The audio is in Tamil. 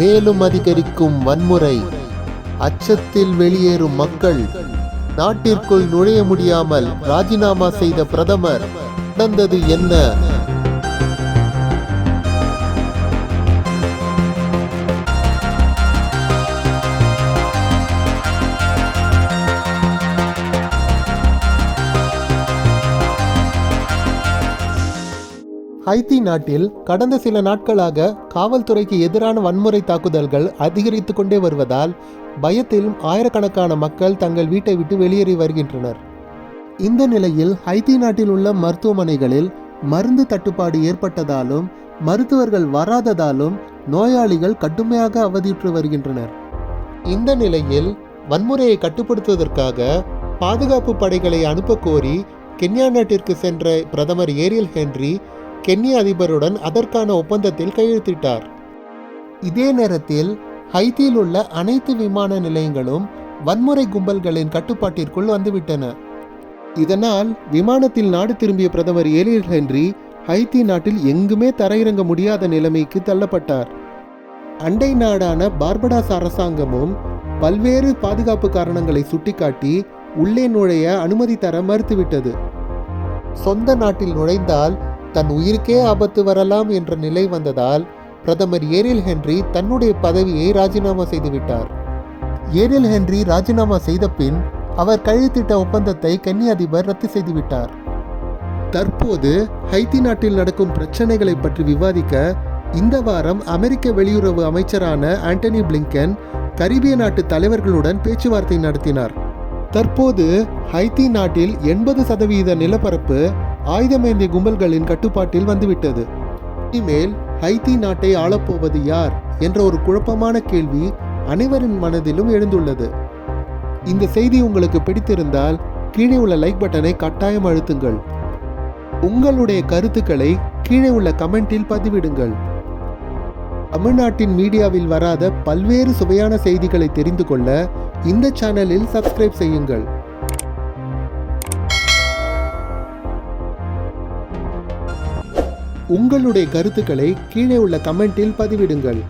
மேலும் அதிகரிக்கும் வன்முறை. அச்சத்தில் வெளியேறும் மக்கள். நாட்டிற்குள் நுழைய முடியாமல் ராஜினாமா செய்த பிரதமர் நடந்தது என்ன? ஹைத்தி நாட்டில் கடந்த சில நாட்களாக காவல்துறைக்கு எதிரான வன்முறை தாக்குதல்கள் அதிகரித்து கொண்டே வருவதால் பயத்தில் ஆயிரக்கணக்கான மக்கள் தங்கள் வீட்டை விட்டு வெளியேறி வருகின்றனர். இந்த நிலையில் ஹைத்தி நாட்டில் உள்ள மருத்துவமனைகளில் மருந்து தட்டுப்பாடு ஏற்பட்டதாலும் மருத்துவர்கள் வராததாலும் நோயாளிகள் கடுமையாக அவதியுற்று வருகின்றனர். இந்த நிலையில் வன்முறையை கட்டுப்படுத்துவதற்காக பாதுகாப்பு படைகளை அனுப்ப கோரி கென்யா நாட்டிற்கு சென்ற பிரதமர் ஏரியல் ஹென்றி கென்யா அதிபருடன் அதற்கான ஒப்பந்தத்தில் கையெழுத்திட்டார். இதே நேரத்தில் ஹைத்தியில் உள்ள அனைத்து விமான நிலையங்களும் வன்முறை கும்பல்களின் கட்டுப்பாட்டிற்குள் வந்துவிட்டன. இதனால் விமானத்தில் நாடு திரும்பிய பிரதமர் ஏலியல் ஹென்றி ஹைத்தி நாட்டில் எங்குமே தரையிறங்க முடியாத நிலைமைக்கு தள்ளப்பட்டார். அண்டை நாடான பார்படாஸ் அரசாங்கமும் பல்வேறு பாதுகாப்பு காரணங்களை சுட்டிக்காட்டி உள்ளே நுழைய அனுமதி தர மறுத்துவிட்டது. சொந்த நாட்டில் நுழைந்தால் தன் உயிருக்கே ஆபத்து வரலாம் என்ற நிலை வந்ததால் பிரதமர் ஏரில் ஹென்றி தன்னுடைய பதவியை ராஜினாமா செய்துவிட்டார். ஏரியல் ஹென்றி ராஜினாமா செய்த பின் அவர் கையெழுத்திட்ட ஒப்பந்தத்தை கன்னி அதிபர் ரத்து செய்துவிட்டார். தற்போது ஹைத்தி நாட்டில் நடக்கும் பிரச்சனைகளை பற்றி விவாதிக்க இந்த வாரம் அமெரிக்க வெளியுறவு அமைச்சரான ஆண்டனி பிளிங்கன் கரிபிய நாட்டு தலைவர்களுடன் பேச்சுவார்த்தை நடத்தினார். தற்போது ஹைத்தி நாட்டில் எண்பது சதவீத நிலப்பரப்பு ஆயுதமேந்திய கும்பல்களின் கட்டுப்பாட்டில் வந்துவிட்டது. இனிமேல் ஹைத்தி நாட்டை ஆளப்போவது யார் என்ற ஒரு குழப்பமான கேள்வி அனைவரின் மனதிலும் எழுந்துள்ளது. இந்த செய்தி உங்களுக்கு பிடித்திருந்தால் கீழே உள்ள லைக் பட்டனை கட்டாயம் அழுத்துங்கள். உங்களுடைய கருத்துக்களை கீழே உள்ள கமெண்டில் பதிவிடுங்கள். தமிழ்நாட்டின் மீடியாவில் வராத பல்வேறு சுவையான செய்திகளை தெரிந்து கொள்ள இந்த சேனலில் சப்ஸ்கிரைப் செய்யுங்கள். உங்களுடைய கருத்துக்களை கீழே உள்ள கமெண்டில் பதிவிடுங்கள்.